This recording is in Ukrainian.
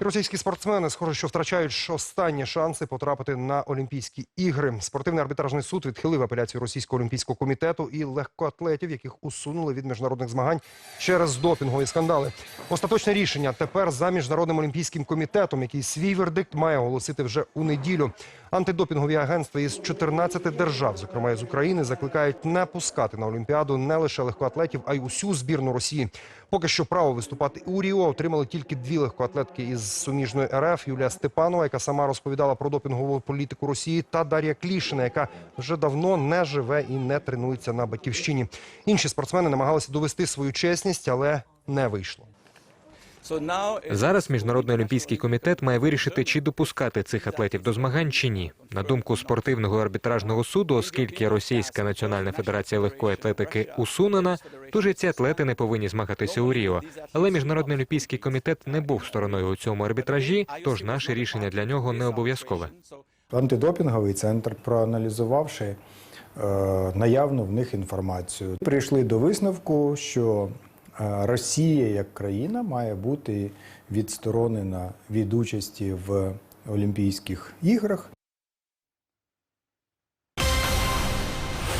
І Російські спортсмени, схоже, що втрачають останні шанси потрапити на Олімпійські ігри. Спортивний арбітражний суд відхилив апеляцію Російського олімпійського комітету і легкоатлетів, яких усунули від міжнародних змагань через допінгові скандали. Остаточне рішення тепер за міжнародним олімпійським комітетом, який свій вердикт має оголосити вже у неділю. Антидопінгові агентства із 14 держав, зокрема із України, закликають не пускати на Олімпіаду не лише легкоатлетів, а й усю збірну Росії. Поки що право виступати у Ріо отримали тільки дві легкоатлетки із суміжної РФ Юлія Степанова, яка сама розповідала про допінгову політику Росії, та Дар'я Клішина, яка вже давно не живе і не тренується на батьківщині. Інші спортсмени намагалися довести свою чесність, але не вийшло. Зараз міжнародний олімпійський комітет має вирішити, чи допускати цих атлетів до змагань чи ні. На думку спортивного арбітражного суду, оскільки Російська національна федерація легкої атлетики усунена, тож і ці атлети не повинні змагатися у Ріо. Але міжнародний олімпійський комітет не був стороною у цьому арбітражі, тож наше рішення для нього не обов'язкове. Антидопінговий центр, проаналізувавши е, наявну в них інформацію, прийшли до висновку, що Росія як країна має бути відсторонена від участі в Олімпійських іграх.